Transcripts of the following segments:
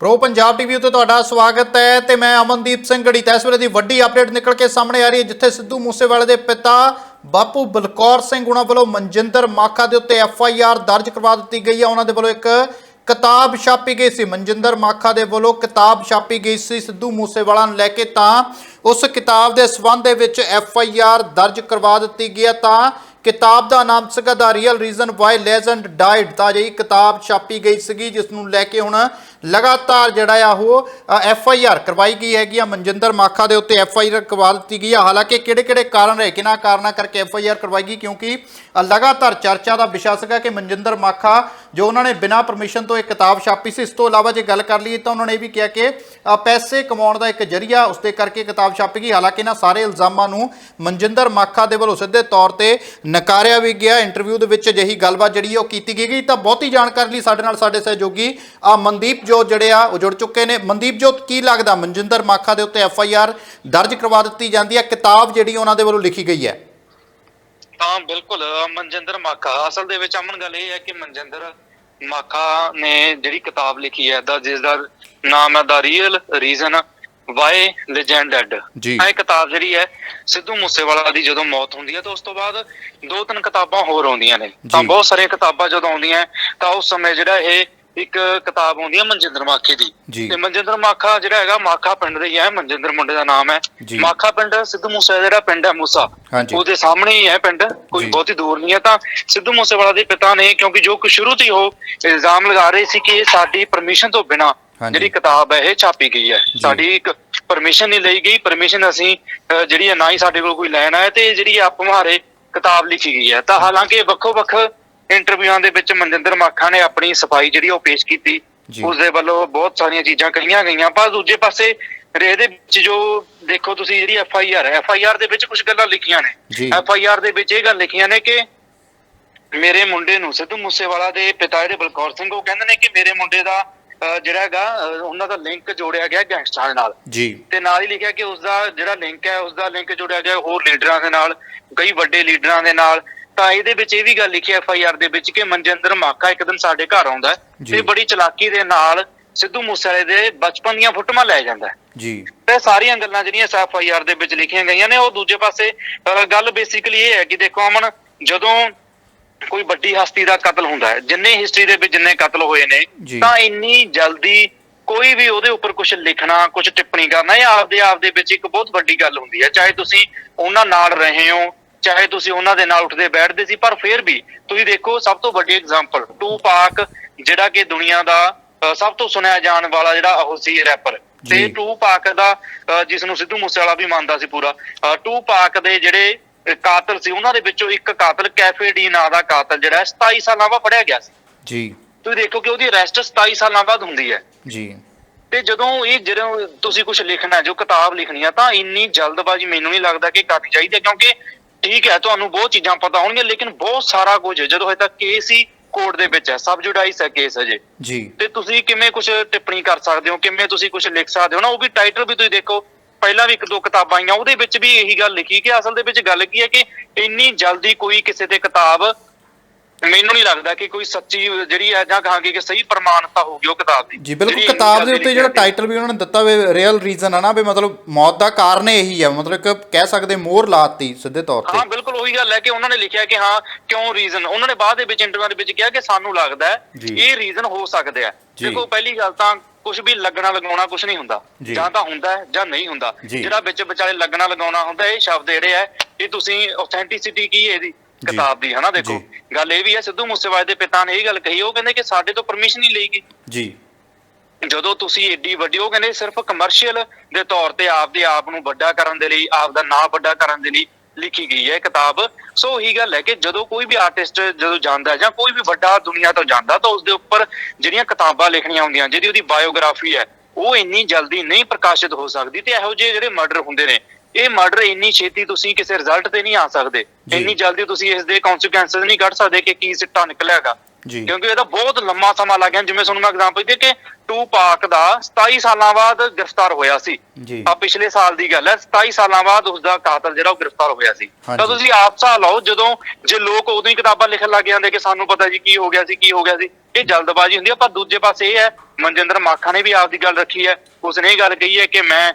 Pro Punjab TV ਉੱਤੇ ਤੁਹਾਡਾ ਸਵਾਗਤ ਹੈ ਤੇ ਮੈਂ ਅਮਨਦੀਪ ਸਿੰਘ ਗੜੀ ਤਾਂ ਇਸ ਵੇਲੇ ਦੀ ਵੱਡੀ ਅਪਡੇਟ ਨਿਕਲ ਕੇ ਸਾਹਮਣੇ ਆ ਰਹੀ ਹੈ, ਜਿੱਥੇ ਸਿੱਧੂ ਮੂਸੇਵਾਲੇ ਦੇ ਪਿਤਾ ਬਾਪੂ ਬਲਕੌਰ ਸਿੰਘ ਉਹਨਾਂ ਵੱਲੋਂ ਮਨਜਿੰਦਰ ਮਾਖਾ ਦੇ ਉੱਤੇ ਐਫ ਆਈ ਆਰ ਦਰਜ ਕਰਵਾ ਦਿੱਤੀ ਗਈ ਹੈ। ਉਹਨਾਂ ਦੇ ਵੱਲੋਂ ਇੱਕ ਕਿਤਾਬ ਛਾਪੀ ਗਈ ਸੀ। ਮਨਜਿੰਦਰ ਮਾਖਾ ਦੇ ਵੱਲੋਂ ਕਿਤਾਬ ਛਾਪੀ ਗਈ ਸੀ ਸਿੱਧੂ ਮੂਸੇਵਾਲਾ ਨੂੰ ਲੈ ਕੇ ਤਾਂ ਉਸ ਕਿਤਾਬ ਦੇ ਸਬੰਧ ਦੇ ਵਿੱਚ ਐਫ ਆਈ ਆਰ ਦਰਜ ਕਰਵਾ ਦਿੱਤੀ ਗਈ ਹੈ। ਤਾਂ ਕਿਤਾਬ ਦਾ ਨਾਮ ਸੀਗਾ the real reason why legend died ਤਾਂ ਜਿਹੜੀ ਕਿਤਾਬ ਛਾਪੀ ਗਈ ਸੀਗੀ, ਜਿਸ ਨੂੰ ਲੈ ਕੇ ਹੁਣ ਲਗਾਤਾਰ ਜਿਹੜਾ ਆ ਉਹ ਐਫ ਆਈ ਆਰ ਕਰਵਾਈ ਗਈ ਹੈਗੀ ਆ। ਮਨਜਿੰਦਰ ਮਾਖਾ ਦੇ ਉੱਤੇ ਐਫ ਆਈ ਆਰ ਕਰਵਾ ਦਿੱਤੀ ਗਈ ਆ। ਹਾਲਾਂਕਿ ਕਿਹੜੇ ਕਿਹੜੇ ਕਾਰਨ ਰਹੇ ਕਿਹਨਾਂ ਕਾਰਨਾਂ ਕਰਕੇ ਐਫ ਆਈ ਆਰ ਕਰਵਾਈ ਗਈ, ਕਿਉਂਕਿ ਲਗਾਤਾਰ ਚਰਚਾ ਦਾ ਵਿਸ਼ਾ ਸੀਗਾ ਕਿ ਮਨਜਿੰਦਰ ਮਾਖਾ ਜੋ ਉਹਨਾਂ ਨੇ ਬਿਨਾਂ ਪਰਮਿਸ਼ਨ ਤੋਂ ਇਹ ਕਿਤਾਬ ਛਾਪੀ ਸੀ, ਇਸ ਤੋਂ ਇਲਾਵਾ ਜੇ ਗੱਲ ਕਰ ਲਈਏ ਤਾਂ ਉਹਨਾਂ ਨੇ ਇਹ ਵੀ ਕਿਹਾ ਕਿ ਪੈਸੇ ਕਮਾਉਣ ਦਾ ਇੱਕ ਜਰੀਆ ਉਸ ਦੇ ਕਰਕੇ ਕਿਤਾਬ ਛਾਪੀ ਗਈ। ਹਾਲਾਂਕਿ ਇਹਨਾਂ ਸਾਰੇ ਇਲਜ਼ਾਮਾਂ ਨੂੰ ਮਨਜਿੰਦਰ ਮਾਖਾ ਦੇ ਵੱਲੋਂ ਸਿੱਧੇ ਤੌਰ ਤੇ ਨਕਾਰਿਆ ਵੀ ਗਿਆ। ਇੰਟਰਵਿਊ ਦੇ ਵਿੱਚ ਅਜਿਹੀ ਗੱਲਬਾਤ ਜਿਹੜੀ ਉਹ ਕੀਤੀ ਗਈ ਤਾਂ ਬਹੁਤੀ ਜਾਣਕਾਰੀ ਲਈ ਸਾਡੇ ਨਾਲ ਸਾਡੇ ਸਹਿਯੋਗੀ ਆ ਮਨਦੀਪ ਜੋਤ ਜਿਹੜੇ ਆ, ਉਹ ਜੁੜ ਚੁੱਕੇ ਨੇ। ਮਨਦੀਪ ਜੋਤ, ਕੀ ਲੱਗਦਾ? ਮਨਜਿੰਦਰ ਮਾਖਾ ਦੇ ਉੱਤੇ ਐਫ ਆਈ ਆਰ ਦਰਜ ਕਰਵਾ ਦਿੱਤੀ ਜਾਂਦੀ ਹੈ? ਕਿਤਾਬ ਜਿਹੜੀ ਉਹਨਾਂ ਦੇ ਵੱਲੋਂ ਲਿਖੀ ਗਈ ਹੈ। ਤਾਂ ਬਿਲਕੁਲ ਮਨਜਿੰਦਰ ਮਾਖਾ। ਅਸਲ ਦੇ ਵਿੱਚ ਅਮਨ ਗੱਲ ਇਹ ਹੈ ਕਿ ਮਨਜਿੰਦਰ ਮਾਖਾ ਨੇ ਜਿਹੜੀ ਕਿਤਾਬ ਲਿਖੀ ਹੈ ਦਾ ਜਿਸ ਦਾ ਨਾਮ ਹੈ the real reason why legend dead ਜੀ। ਇਹ ਕਿਤਾਬ ਜਿਹੜੀ ਹੈ ਸਿੱਧੂ ਮੂਸੇਵਾਲਾ ਦੀ ਜਦੋਂ ਮੌਤ ਹੁੰਦੀ ਹੈ ਤਾਂ ਉਸ ਤੋਂ ਬਾਅਦ ਦੋ ਤਿੰਨ ਕਿਤਾਬਾਂ ਹੋਰ ਆਉਂਦੀਆਂ ਨੇ ਤਾਂ। ਬਹੁਤ ਸਾਰੀਆਂ ਕਿਤਾਬਾਂ ਜਦੋਂ ਆਉਂਦੀਆਂ ਤਾਂ ਉਸ ਸਮੇਂ ਜਿਹੜਾ ਇਹ ਇੱਕ ਕਿਤਾਬ ਆਉਂਦੀ ਹੈ ਮਨਜਿੰਦਰ ਮਾਖੇ। ਦੀ ਤੇ ਮਨਜਿੰਦਰ ਮਾਖਾ ਜਿਹੜਾ ਹੈਗਾ ਮਾਖਾ ਪਿੰਡ ਦਾ ਹੀ ਹੈ ਮਨਜਿੰਦਰ ਮੁੰਡੇ ਦਾ ਨਾਮ ਹੈ। ਮਾਖਾ ਪਿੰਡ ਸਿੱਧੂ ਮੂਸੇ ਦਾ ਜਿਹੜਾ ਪਿੰਡ ਹੈ ਮੂਸਾ। ਉਹਦੇ ਸਾਹਮਣੇ ਹੀ ਹੈ ਪਿੰਡ ਕੋਈ। ਬਹੁਤੀ ਦੂਰ ਨਹੀਂ ਹੈ ਤਾਂ ਸਿੱਧੂ ਮੂਸੇਵਾਲਾ ਦੇ ਪਿਤਾ ਨੇ ਕਿਉਂਕਿ ਜੋ ਕਿ ਸ਼ੁਰੂ ਤੋਂ ਹੀ ਉਹ ਇਲਜ਼ਾਮ ਲਗਾ ਰਹੇ ਸੀ ਕਿ ਇਹ ਸਾਡੀ ਪਰਮਿਸ਼ਨ ਤੋਂ ਬਿਨਾ। ਜਿਹੜੀ ਕਿਤਾਬ ਹੈ ਇਹ ਛਾਪੀ ਗਈ ਹੈ। ਸਾਡੀ ਇੱਕ ਪਰਮਿਸ਼ਨ ਨਹੀਂ ਲਈ ਗਈ ਪਰਮਿਸ਼ਨ ਅਸੀਂ ਜਿਹੜੀ ਹੈ ਨਾ ਹੀ ਸਾਡੇ ਕੋਲ ਕੋਈ ਲੈਣ ਆਇਆ ਤੇ ਜਿਹੜੀ ਆਪ ਮੁਹਾਰੇ ਕਿਤਾਬ ਲਿਖੀ ਗਈ ਹੈ ਤਾਂ ਹਾਲਾਂਕਿ ਵੱਖੋ ਵੱਖ ਇੰਟਰਵਿਊਆਂ ਦੇ ਵਿੱਚ ਮਨਜਿੰਦਰ ਮਾਖਾ ਨੇ ਆਪਣੀ ਸਫ਼ਾਈ ਜਿਹੜੀ ਉਹ ਪੇਸ਼ ਕੀਤੀ। ਉਸ ਦੇ ਵੱਲੋਂ ਬਹੁਤ ਸਾਰੀਆਂ ਚੀਜ਼ਾਂ ਕਹੀਆਂ ਗਈਆਂ। ਪਰ ਦੂਜੇ ਪਾਸੇ ਰੇ ਦੇ ਵਿੱਚ ਜੋ ਦੇਖੋ ਤੁਸੀਂ ਜਿਹੜੀ ਐਫ ਆਈ ਆਰ ਹੈ ਐਫ ਆਈ ਆਰ ਦੇ ਵਿੱਚ ਕੁਝ ਗੱਲਾਂ ਲਿਖੀਆਂ ਨੇ। ਐਫ ਆਈ ਆਰ ਦੇ ਵਿੱਚ ਇਹ ਗੱਲ ਲਿਖੀਆਂ ਨੇ ਕਿ ਮੇਰੇ ਮੁੰਡੇ ਨੂੰ ਸਿੱਧੂ ਮੂਸੇਵਾਲਾ ਦੇ ਪਿਤਾ ਜਿਹੜੇ ਬਲਕੌਰ ਸਿੰਘ ਉਹ ਕਹਿੰਦੇ ਨੇ ਕਿ ਮੇਰੇ ਮੁੰਡੇ ਦਾ ਜਿਹੜਾ ਹੈਗਾ ਉਹਨਾਂ ਦਾ ਲਿੰਕ ਜੋੜਿਆ ਗਿਆ ਗੈਂਗਸਟਰਾਂ ਨਾਲ। ਜੀ। ਤੇ ਨਾਲ ਹੀ ਲਿਖਿਆ ਕਿ ਉਸ ਦਾ ਜਿਹੜਾ ਲਿੰਕ ਹੈ ਉਸ ਦਾ ਲਿੰਕ ਜੋੜਿਆ ਗਿਆ ਹੋਰ ਲੀਡਰਾਂ ਦੇ ਨਾਲ ਕਈ ਵੱਡੇ ਲੀਡਰਾਂ ਦੇ ਨਾਲ। ਤਾਂ ਇਹਦੇ ਵਿੱਚ ਇਹ ਵੀ ਗੱਲ ਲਿਖੀ ਐਫ ਆਈ ਆਰ ਦੇ ਵਿੱਚ ਕਿ ਮਨਜਿੰਦਰ ਮਾਕਾ ਇੱਕ ਦਿਨ ਸਾਡੇ ਘਰ ਆਉਂਦਾ। ਤੇ ਬੜੀ ਚਲਾਕੀ ਦੇ ਨਾਲ ਸਿੱਧੂ ਮੂਸੇਵਾਲੇ ਦੇ ਬਚਪਨ ਦੀਆਂ ਫੋਟੋਆਂ ਲੈ ਜਾਂਦਾ ਜੀ ਤੇ ਸਾਰੀਆਂ ਗੱਲਾਂ ਜਿਹੜੀਆਂ ਐਫ ਆਈ ਆਰ ਦੇ ਵਿੱਚ ਲਿਖੀਆਂ ਗਈਆਂ ਨੇ ਉਹ ਦੂਜੇ ਪਾਸੇ ਗੱਲ ਬੇਸਿਕਲੀ ਇਹ ਹੈ ਕਿ ਦੇਖੋ ਅਮਨ ਜਦੋਂ ਕੋਈ ਵੱਡੀ ਹਸਤੀ ਦਾ ਕਤਲ ਹੁੰਦਾ ਹੈ ਜਿੰਨੇ ਹਿਸਟਰੀ ਦੇ ਵਿੱਚ ਜਿੰਨੇ ਕਤਲ ਹੋਏ ਨੇ। ਤਾਂ ਇੰਨੀ ਜਲਦੀ ਕੋਈ ਵੀ ਉਹਦੇ ਉੱਪਰ ਕੁਝ ਲਿਖਣਾ ਕੁਝ ਟਿੱਪਣੀ ਕਰਨਾ ਇਹ ਆਪਦੇ ਆਪ ਦੇ ਵਿੱਚ ਇੱਕ ਬਹੁਤ ਵੱਡੀ ਗੱਲ ਹੁੰਦੀ ਹੈ ਚਾਹੇ ਤੁਸੀਂ ਉਹਨਾਂ ਨਾਲ ਰਹੇ ਹੋ ਚਾਹੇ ਤੁਸੀਂ ਉਹਨਾਂ ਦੇ ਨਾਲ ਉੱਠਦੇ ਬੈਠਦੇ ਸੀ ਪਰ ਫਿਰ ਵੀ ਤੁਸੀਂ ਦੇਖੋ ਸਭ ਤੋਂ ਵੱਡੀ ਐਗਜ਼ਾਮਪਲ ਟੂ ਪਾਕ ਜਿਹੜਾ ਕਿ ਦੁਨੀਆ ਦਾ ਸਭ ਤੋਂ ਸੁਣਿਆ ਜਾਣ ਵਾਲਾ ਜਿਹੜਾ ਉਹ ਸੀ ਰੈਪਰ ਤੇ। ਟੂ ਪਾਕ ਦਾ ਜਿਸ ਨੂੰ ਸਿੱਧੂ ਮੂਸੇਵਾਲਾ ਵੀ ਮੰਨਦਾ ਸੀ ਪੂਰਾ ਟੂ ਪਾਕ ਦੇ ਜਿਹੜੇ ਕਾਤਲ ਸੀ ਉਹਨਾਂ ਦੇ ਵਿੱਚੋਂ ਇੱਕ ਕਾਤਲ ਕੈਫੇ ਡੀ ਨਾਂ ਦਾ ਕਾਤਲ ਜਿਹੜਾ ਹੈ 27 ਸਾਲਾਂ ਬਾਅਦ ਫੜਿਆ ਗਿਆ ਸੀ। ਜੀ। ਤੁਸੀਂ ਦੇਖੋ ਕਿ ਉਹਦੀ ਅਰੈਸਟ 27 ਸਾਲਾਂ ਬਾਅਦ ਹੁੰਦੀ ਹੈ। ਜੀ। ਤੇ ਜਦੋਂ ਇਹ ਜਦੋਂ ਤੁਸੀਂ ਕੁਝ ਲਿਖਣਾ ਜੋ ਕਿਤਾਬ ਲਿਖਣੀ ਆ ਤਾਂ ਇੰਨੀ ਜਲਦਬਾਜ਼ੀ ਮੈਨੂੰ ਨਹੀਂ ਲੱਗਦਾ ਕਿ ਕਰਨੀ ਚਾਹੀਦੀ ਹੈ ਕਿਉਂਕਿ ਠੀਕ ਹੈ ਤੁਹਾਨੂੰ ਬਹੁਤ ਚੀਜ਼ਾਂ ਪਤਾ ਹੋਣਗੀਆਂ ਲੇਕਿਨ ਬਹੁਤ ਸਾਰਾ ਕੁਝ। ਜਦੋਂ ਹਜੇ ਤੱਕ ਕੇਸ ਹੀ ਕੋਰਟ ਦੇ ਵਿੱਚ ਹੈ ਸਬਜੂਡਾਈਸ ਹੈ ਕੇਸ ਅਜੇ ਜੀ ਤੇ ਤੁਸੀਂ ਕਿਵੇਂ ਕੁਝ ਟਿੱਪਣੀ ਕਰ ਸਕਦੇ ਹੋ ਕਿਵੇਂ ਤੁਸੀਂ ਕੁਝ ਲਿਖ ਸਕਦੇ ਹੋ ਨਾ ਉਹ ਵੀ ਟਾਈਟਲ ਵੀ ਤੁਸੀਂ ਦੇਖੋ ਪਹਿਲਾਂ ਵੀ ਇੱਕ ਦੋ ਕਿਤਾਬਾਂ ਆਈਆਂ ਉਹਦੇ ਵਿੱਚ ਵੀ ਇਹੀ ਗੱਲ ਲਿਖੀ ਕਿ ਅਸਲ ਦੇ ਵਿੱਚ ਗੱਲ ਕੀ ਹੈ ਕਿ ਇੰਨੀ ਜਲਦੀ ਕੋਈ ਕਿਸੇ ਤੇ ਕਿਤਾਬ ਮੈਨੂੰ ਨਹੀਂ ਲੱਗਦਾ ਕਿ ਕੋਈ ਸੱਚੀ ਜਿਹੜੀ ਹੈ ਜਾਂ ਕਹਾਂਗੇ ਕਿ ਸਹੀ ਪ੍ਰਮਾਣਤਾ ਹੋਊਗੀ ਉਹ ਕਿਤਾਬ ਦੀ ਜੀ ਬਿਲਕੁਲ ਕਿਤਾਬ ਦੇ ਉੱਤੇ ਜਿਹੜਾ। ਟਾਈਟਲ ਵੀ ਉਹਨਾਂ ਨੇ ਦਿੱਤਾ ਵੇ ਰੀਅਲ ਰੀਜ਼ਨ ਹੈ ਨਾ ਵੀ ਮਤਲਬ ਮੌਤ ਦਾ ਕਾਰਨ ਇਹੀ ਹੈ ਮਤਲਬ ਕਿ ਕਹਿ ਸਕਦੇ ਮੋਹਰ ਲਾਤੀ ਸਿੱਧੇ ਤੌਰ ਤੇ ਹਾਂ ਬਿਲਕੁਲ ਉਹੀ ਗੱਲ ਹੈ ਕਿ ਉਹਨਾਂ ਨੇ ਲਿਖਿਆ ਕਿ ਹਾਂ ਕਿਉਂ ਰੀਜ਼ਨ ਉਹਨਾਂ ਨੇ ਬਾਅਦ ਦੇ ਵਿੱਚ ਇੰਟਰਵਿਊ ਦੇ ਵਿੱਚ ਕਿਹਾ ਕਿ ਸਾਨੂੰ ਲੱਗਦਾ ਹੈ। ਇਹ ਰੀਜ਼ਨ ਹੋ ਸਕਦੇ ਆ। ਦੇਖੋ ਪਹਿਲੀ ਗੱਲ ਤਾਂ ਕੁਝ ਵੀ ਲੱਗਣਾ ਲਗਾਉਣਾ ਕੁਝ ਨਹੀਂ ਹੁੰਦਾ ਜੀ। ਤਾਂ ਹੁੰਦਾ ਹੈ ਜਾਂ ਨਹੀਂ ਹੁੰਦਾ। ਜਿਹੜਾ ਵਿੱਚ ਵਿਚਾਲੇ ਲੱਗਣਾ ਲਗਾਉਣਾ ਹੁੰਦਾ ਇਹ ਸ਼ਬਦ ਜਿਹੜੇ ਆ ਇਹ ਤੁਸੀਂ ਆਥੈਂਟਿਸਿਟੀ ਕੀ ਹੈ ਇਹਦੀ ਕਿਤਾਬ ਦੀ ਹਨਾ ਦੇਖੋ। ਗੱਲ ਇਹ ਵੀ ਹੈ ਸਿੱਧੂ ਮੂਸੇਵਾਲੇ ਦੇ ਪਿਤਾ ਨੇ ਇਹ ਗੱਲ ਕਹੀ ਉਹ ਕਹਿੰਦੇ ਕਿ ਸਾਡੇ ਤੋਂ ਪਰਮਿਸ਼ਨ ਨਹੀਂ ਲਈ ਗਈ ਜੀ। ਜਦੋਂ ਤੁਸੀਂ ਏਡੀ ਵੱਡੀ ਉਹ ਕਹਿੰਦੇ ਸਿਰਫ ਕਮਰਸ਼ੀਅਲ ਦੇ ਤੌਰ ਤੇ ਆਪਦੇ ਆਪ ਨੂੰ ਵੱਡਾ ਕਰਨ ਦੇ ਲਈ ਆਪ ਦਾ ਨਾਂ ਵੱਡਾ ਕਰਨ ਦੇ ਲਈ ਲਿਖੀ ਗਈ ਹੈ ਕਿਤਾਬ। ਸੋ ਉਹੀ ਗੱਲ ਹੈ ਕਿ ਜਦੋਂ ਕੋਈ ਵੀ ਆਰਟਿਸਟ ਜਦੋਂ ਜਾਂਦਾ ਜਾਂ ਕੋਈ ਵੀ ਵੱਡਾ ਦੁਨੀਆ ਤੋਂ ਜਾਂਦਾ ਤਾਂ ਉਸ ਦੇ ਉੱਪਰ ਜਿਹੜੀਆਂ ਕਿਤਾਬਾਂ ਲਿਖਣੀਆਂ ਹੁੰਦੀਆਂ ਜਿਹੜੀ ਉਹਦੀ ਬਾਇਓਗ੍ਰਾਫੀ ਹੈ ਉਹ ਇੰਨੀ ਜਲਦੀ ਨਹੀਂ ਪ੍ਰਕਾਸ਼ਿਤ ਹੋ ਸਕਦੀ ਤੇ ਇਹੋ ਜਿਹੇ ਜਿਹੜੇ ਮਰਡਰ ਹੁੰਦੇ ਨੇ ਇਹ ਮਰਡਰ ਇੰਨੀ ਛੇਤੀ ਤੁਸੀਂ ਕਿਸੇ ਰਿਜ਼ਲਟ ਤੇ ਨਹੀਂ ਆ ਸਕਦੇ। ਇੰਨੀ ਜਲਦੀ ਤੁਸੀਂ ਇਸ ਦੇ ਕਨਸੀਕੁਐਂਸਸ ਨਹੀਂ ਕੱਢ ਸਕਦੇ ਕਿ ਕੀ ਸਿੱਟਾ ਨਿਕਲਿਆਗਾ ਜੀ। ਕਿਉਂਕਿ ਇਹਦਾ ਬਹੁਤ ਲੰਮਾ ਸਮਾਂ ਲੱਗ ਗਿਆ। ਜਿਵੇਂ ਤੁਹਾਨੂੰ ਮੈਂ ਐਗਜ਼ਾਮਪਲ ਦੇ ਕਿ ਟੂ ਪਾਕ ਦਾ 27 ਸਾਲਾਂ ਬਾਅਦ ਗ੍ਰਿਫਤਾਰ ਹੋਇਆ ਸੀ। ਆ ਪਿਛਲੇ ਸਾਲ ਦੀ ਗੱਲ ਹੈ। 27 ਸਾਲਾਂ ਬਾਅਦ ਉਸ ਦਾ ਕਾਤਲ ਜਿਹੜਾ ਉਹ ਗ੍ਰਿਫਤਾਰ ਹੋਇਆ ਸੀ। ਤਾਂ ਤੁਸੀਂ ਆਪ ਹਿਸਾਬ ਲਾਓ ਜਦੋਂ ਜੇ ਲੋਕ ਉਦੋਂ ਹੀ ਕਿਤਾਬਾਂ ਲਿਖਣ ਲੱਗ ਜਾਂਦੇ ਕਿ ਸਾਨੂੰ ਪਤਾ ਜੀ ਕੀ ਹੋ ਗਿਆ ਸੀ ਕੀ ਹੋ ਗਿਆ ਸੀ ਇਹ ਜਲਦਬਾਜ਼ੀ ਹੁੰਦੀ ਆ ਪਰ ਦੂਜੇ ਪਾਸੇ ਇਹ ਹੈ ਮਨਜਿੰਦਰ ਮਾਖਾ ਨੇ ਵੀ ਆਪਦੀ ਗੱਲ ਰੱਖੀ ਹੈ। ਉਸਨੇ ਇਹ ਗੱਲ ਕਹੀ ਹੈ ਕਿ ਮੈਂ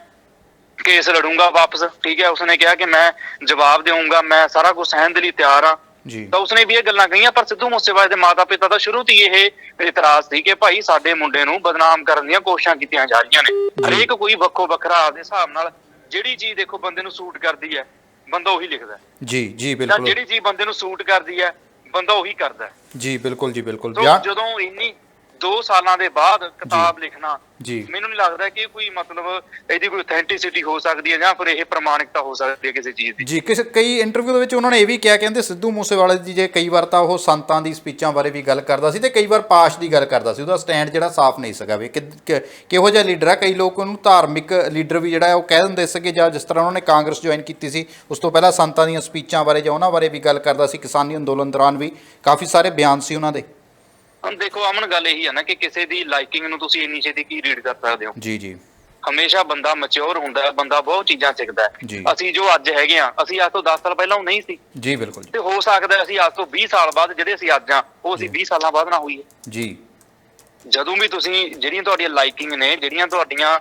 ਕੇਸ ਲੜੂੰਗਾ ਵਾਪਸ ਠੀਕ ਹੈ? ਉਸਨੇ ਕਿਹਾ ਕਿ ਮੈਂ ਜਵਾਬ ਦੇਵਾਂਗਾ ਮੈਂ ਸਾਰਾ ਕੁਝ ਸਹਿਣ ਦੇ ਲਈ ਤਿਆਰ ਜੀ। ਤਾਂ ਉਸਨੇ ਵੀ ਇਹ ਗੱਲਾਂ ਕਹੀਆਂ ਪਰ ਸਿੱਧੂ ਮੂਸੇਵਾਲੇ ਦੇ ਮਾਤਾ ਪਿਤਾ ਦਾ ਸ਼ੁਰੂ ਤੋਂ ਹੀ ਇਹ ਇਤਰਾਜ਼ ਸੀ ਕਿ ਭਾਈ ਸਾਡੇ ਮੁੰਡੇ ਨੂੰ ਬਦਨਾਮ ਕਰਨ ਦੀਆਂ ਕੋਸ਼ਿਸ਼ਾਂ ਕੀਤੀਆਂ ਜਾ ਰਹੀਆਂ ਨੇ। ਹਰੇਕ ਕੋਈ ਵੱਖੋ ਵੱਖਰਾ ਆਪਦੇ ਹਿਸਾਬ ਨਾਲ ਜਿਹੜੀ ਚੀਜ਼ ਦੇਖੋ ਬੰਦੇ ਨੂੰ ਸੂਟ ਕਰਦੀ ਹੈ ਬੰਦਾ ਉਹੀ ਲਿਖਦਾ। ਜੀ ਜੀ ਤਾਂ ਬਿਲਕੁਲ। ਜਿਹੜੀ ਚੀਜ਼ ਬੰਦੇ ਨੂੰ ਸੂਟ ਕਰਦੀ ਹੈ ਬੰਦਾ ਉਹੀ ਕਰਦਾ। ਜੀ ਬਿਲਕੁਲ ਜੀ ਬਿਲਕੁਲ। ਜਦੋਂ ਇੰਨੀ 2 ਸਾਲਾਂ ਦੇ ਬਾਅਦ ਕਿਤਾਬ ਲਿਖਣਾ ਮੈਨੂੰ ਨਹੀਂ ਲੱਗਦਾ ਕਿ ਕੋਈ ਮਤਲਬ ਇਹਦੀ ਕੋਈ ਅਥੈਂਟਿਸਿਟੀ ਹੋ ਸਕਦੀ ਹੈ ਜਾਂ ਫਿਰ ਇਹ ਪ੍ਰਮਾਣਿਕਤਾ ਹੋ ਸਕਦੀ ਹੈ ਕਿਸੇ ਚੀਜ਼ ਦੀ। ਜੀ ਕਿਸੇ ਕਈ ਇੰਟਰਵਿਊ ਦੇ ਵਿੱਚ ਉਹਨਾਂ ਨੇ ਇਹ ਵੀ ਕਿਹਾ ਕਹਿੰਦੇ ਸਿੱਧੂ ਮੂਸੇਵਾਲੇ ਦੀ ਜੇ ਕਈ ਵਾਰ ਤਾਂ ਉਹ ਸੰਤਾਂ ਦੀ ਸਪੀਚਾਂ ਬਾਰੇ ਵੀ ਗੱਲ ਕਰਦਾ ਸੀ ਤੇ ਕਈ ਵਾਰ ਪਾਸ਼ ਦੀ ਗੱਲ ਕਰਦਾ ਸੀ ਉਹਦਾ ਸਟੈਂਡ ਜਿਹੜਾ ਸਾਫ਼ ਨਹੀਂ ਸੀਗਾ ਵੀ ਕਿਹੋ ਜਿਹਾ ਲੀਡਰ ਆ। ਕਈ ਲੋਕ ਉਹਨੂੰ ਧਾਰਮਿਕ ਲੀਡਰ ਵੀ ਜਿਹੜਾ ਉਹ ਕਹਿ ਦਿੰਦੇ ਸੀਗੇ ਜਾਂ ਜਿਸ ਤਰ੍ਹਾਂ ਉਹਨਾਂ ਨੇ ਕਾਂਗਰਸ ਜੁਆਇਨ ਕੀਤੀ ਸੀ ਉਸ ਤੋਂ ਪਹਿਲਾਂ ਸੰਤਾਂ ਦੀਆਂ ਸਪੀਚਾਂ ਬਾਰੇ ਜਾਂ ਉਹਨਾਂ ਬਾਰੇ ਵੀ ਗੱਲ ਕਰਦਾ ਸੀ। ਕਿਸਾਨੀ ਅੰਦੋਲਨ ਦੌਰਾਨ ਵੀ ਕਾਫੀ ਸਾਰੇ ਬਿਆਨ ਸੀ ਉਹਨਾਂ ਦੇ। ਹੁਣ ਦੇਖੋ ਅਮਨ ਗੱਲ ਇਹੀ ਹੈ ਨਾ ਕਿ ਕਿਸੇ ਦੀ ਲਾਈਕਿੰਗ ਨੂੰ ਤੁਸੀਂ ਇੰਨੀ ਛੇਤੀ ਕੀ ਰੀਡ ਕਰ ਸਕਦੇ ਹੋ? ਜੀ ਜੀ। ਹਮੇਸ਼ਾ ਬੰਦਾ ਮੈਚੁਰ ਹੁੰਦਾ ਹੈ ਬੰਦਾ ਬਹੁਤ ਚੀਜ਼ਾਂ ਸਿੱਖਦਾ। ਹੈ। ਅਸੀਂ ਜੋ ਅੱਜ ਹੈਗੇ ਆ ਅਸੀਂ ਅੱਜ ਤੋਂ 10 ਸਾਲ ਪਹਿਲਾਂ ਉਹ ਨਹੀਂ ਸੀ। ਜੀ ਬਿਲਕੁਲ ਤੇ ਹੋ ਸਕਦਾ ਅਸੀਂ ਅੱਜ ਤੋਂ 20 ਸਾਲ ਬਾਅਦ ਜਿਹੜੇ ਅਸੀਂ ਅੱਜ ਆ ਉਹ ਅਸੀਂ 20 ਸਾਲਾਂ ਬਾਅਦ ਨਾ ਹੋਈਏ। ਜੀ। ਜਦੋਂ ਵੀ ਤੁਸੀਂ ਜਿਹੜੀਆਂ ਤੁਹਾਡੀਆਂ ਲਾਈਕਿੰਗ ਨੇ ਜਿਹੜੀਆਂ ਤੁਹਾਡੀਆਂ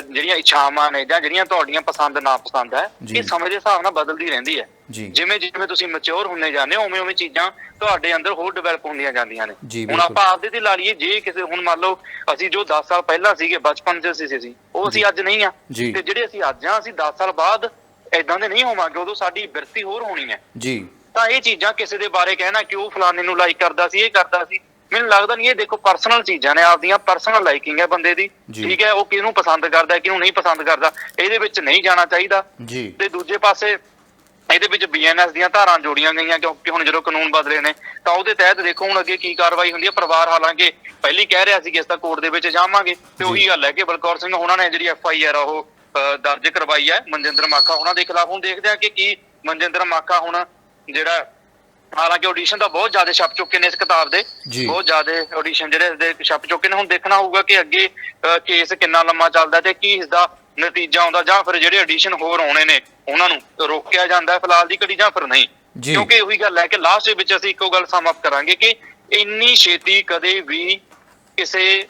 ਜਿਹੜੀਆਂ ਇੱਛਾਵਾਂ ਨੇ ਜਾਂ ਜਿਹੜੀਆਂ ਤੁਹਾਡੀਆਂ ਪਸੰਦ ਨਾ ਪਸੰਦ ਹੈ। ਇਹ ਸਮੇਂ ਦੇ ਹਿਸਾਬ ਨਾਲ ਬਦਲਦੀ ਰਹਿੰਦੀ ਹੈ। ਜਿਵੇਂ ਜਿਵੇਂ ਤੁਸੀਂ ਮੈਚੁਰ ਹੁੰਦੇ ਜਾਂਦੇ ਹੋ ਉਵੇਂ ਉਵੇਂ ਚੀਜ਼ਾਂ ਤੁਹਾਡੇ ਅੰਦਰ ਹੋਰ ਡਿਵੈਲਪ ਹੁੰਦੀਆਂ ਜਾਂਦੀਆਂ ਨੇ। ਹੁਣ। ਆਪਾਂ ਆਪਦੇ ਤੇ ਲਾ ਲਈਏ ਜੇ ਕਿਸੇ ਹੁਣ ਮੰਨ ਲਓ ਅਸੀਂ ਜੋ 10 ਸਾਲ ਪਹਿਲਾਂ ਸੀਗੇ ਬਚਪਨ 'ਚ ਸੀ ਸੀ ਉਹ ਅਸੀਂ ਅੱਜ ਨਹੀਂ ਆ। ਤੇ ਜਿਹੜੇ ਅਸੀਂ ਅੱਜ ਆ ਅਸੀਂ 10 ਸਾਲ ਬਾਅਦ ਐਦਾਂ ਦੇ ਨਹੀਂ ਹੋਵਾਂਗੇ ਉਦੋਂ ਸਾਡੀ ਬਿਰਤੀ ਹੋਰ ਹੋਣੀ ਹੈ। ਜੀ। ਤਾਂ ਇਹ ਚੀਜ਼ਾਂ ਕਿਸੇ ਦੇ ਬਾਰੇ ਕਹਿਣਾ ਕਿ ਉਹ ਫਲਾਣੇ ਨੂੰ ਲਾਈਕ ਕਰਦਾ ਸੀ ਇਹ ਕਰਦਾ ਸੀ। ਮੈਨੂੰ ਲੱਗਦਾ ਨਹੀਂ ਇਹ ਦੇਖੋ ਪਰਸਨਲ ਚੀਜ਼ਾਂ ਨੇ ਆਪਦੀਆਂ ਪਰਸਨਲ ਲਾਈਕਿੰਗ ਹੈ ਬੰਦੇ ਦੀ। ਠੀਕ ਹੈ ਉਹ ਕਿਹਨੂੰ ਪਸੰਦ ਕਰਦਾ ਕਿਹਨੂੰ ਨਹੀਂ ਪਸੰਦ ਕਰਦਾ ਇਹਦੇ ਵਿੱਚ ਨਹੀਂ ਜਾਣਾ ਚਾਹੀਦਾ। ਜੀ। ਤੇ ਦੂਜੇ ਪਾਸੇ ਇਹਦੇ ਵਿੱਚ ਬੀਐਨਐਸ ਦੀਆਂ ਧਾਰਾਂ ਜੋੜੀਆਂ ਗਈਆਂ ਕਿਉਂਕਿ ਹੁਣ ਜਦੋਂ ਕਾਨੂੰਨ ਬਦਲੇ ਨੇ ਤਾਂ ਉਹਦੇ ਤਹਿਤ ਦੇਖੋ ਹੁਣ ਅੱਗੇ ਕੀ ਕਾਰਵਾਈ ਹੁੰਦੀ ਹੈ ਪਰਿਵਾਰ ਹਾਲਾਂਕਿ ਪਹਿਲੀ ਕਹਿ ਰਿਹਾ ਸੀ ਕਿ ਇਸ ਦਾ ਕੋਰਟ ਦੇ ਵਿੱਚ ਜਾਵਾਂਗੇ ਤੇ ਉਹੀ ਗੱਲ ਹੈ ਕਿ ਬਲਕੌਰ ਸਿੰਘ ਉਹਨਾਂ ਨੇ ਜਿਹੜੀ ਐਫ ਆਈ ਆਰ ਉਹ ਦਰਜ ਕਰਵਾਈ ਹੈ ਮਨਜਿੰਦਰ ਮਾਖਾ ਉਹਨਾਂ ਦੇ ਖਿਲਾਫ। ਹੁਣ ਦੇਖਦੇ ਆ ਕਿ ਕੀ ਮਨਜਿੰਦਰ ਮਾਖਾ ਹੁਣ ਜਿਹੜਾ ਹਾਲਾਂਕਿ ਆਡੀਸ਼ਨ ਤਾਂ ਬਹੁਤ ਜ਼ਿਆਦਾ ਛਪ ਚੁੱਕੇ ਨੇ ਇਸ ਕਿਤਾਬ ਦੇ। ਬਹੁਤ ਜ਼ਿਆਦਾ ਆਡੀਸ਼ਨ ਜਿਹੜੇ ਇਸਦੇ ਛਪ ਚੁੱਕੇ ਨੇ। ਹੁਣ ਦੇਖਣਾ ਹੋਊਗਾ ਕਿ ਅੱਗੇ ਕੇਸ ਕਿੰਨਾ ਲੰਮਾ ਚੱਲਦਾ ਤੇ ਕੀ ਇਸ ਦਾ ਨਤੀਜਾ ਆਉਂਦਾ ਜਾਂ ਫਿਰ ਜਿਹੜੇ ਆਡੀਸ਼ਨ ਹੋਰ ਆਉਣੇ ਨੇ ਉਹਨਾਂ ਨੂੰ ਰੋਕਿਆ ਜਾਂਦਾ ਹੈ ਫਿਲਹਾਲ ਦੀ ਘੜੀ ਜਾਂ ਫਿਰ ਨਹੀਂ। ਕਿਉਂਕਿ ਉਹੀ ਗੱਲ ਹੈ ਕਿ ਲਾਸਟ ਦੇ ਵਿੱਚ ਅਸੀਂ ਇੱਕੋ ਗੱਲ ਸਮ ਅਪ ਕਰਾਂਗੇ ਕਿ ਇੰਨੀ ਛੇਤੀ ਕਦੇ ਵੀ ਕਿਸੇ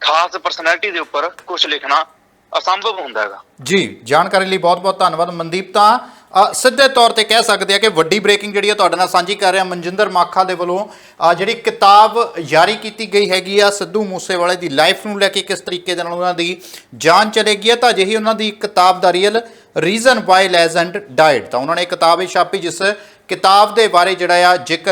ਖਾਸ ਪਰਸਨੈਲਿਟੀ ਦੇ ਉੱਪਰ ਕੁਝ ਲਿਖਣਾ ਅਸੰਭਵ ਹੁੰਦਾ ਹੈਗਾ। ਜੀ ਜਾਣਕਾਰੀ ਲਈ ਬਹੁਤ-ਬਹੁਤ ਧੰਨਵਾਦ। ਮਨਦੀਪ ਤਾਂ ਸਿੱਧੇ ਤੌਰ ਤੇ ਕਹਿ ਸਕਦੇ ਆ ਕਿ ਵੱਡੀ ਬ੍ਰੇਕਿੰਗ ਜਿਹੜੀ ਆ ਤੁਹਾਡੇ ਨਾਲ ਸਾਂਝੀ ਕਰ ਰਿਹਾ ਮਨਜਿੰਦਰ ਮਾਖਾ ਦੇ ਵੱਲੋਂ। ਜਿਹੜੀ ਕਿਤਾਬ ਜਾਰੀ ਕੀਤੀ ਗਈ ਹੈਗੀ ਆ ਸਿੱਧੂ ਮੂਸੇਵਾਲੇ ਦੀ ਲਾਈਫ ਨੂੰ ਲੈ ਕੇ ਕਿਸ ਤਰੀਕੇ ਦੇ ਨਾਲ ਉਹਨਾਂ ਦੀ ਜਾਨ ਚਲੇਗੀ ਆ, ਤਾਂ ਅਜਿਹੀ ਉਹਨਾਂ ਦੀ ਕਿਤਾਬ the real reason why legend died ਤਾਂ ਉਹਨਾਂ ਨੇ ਕਿਤਾਬ ਇਹ ਛਾਪੀ ਜਿਸ ਕਿਤਾਬ ਦੇ ਬਾਰੇ ਜਿਹੜਾ ਆ ਜ਼ਿਕਰ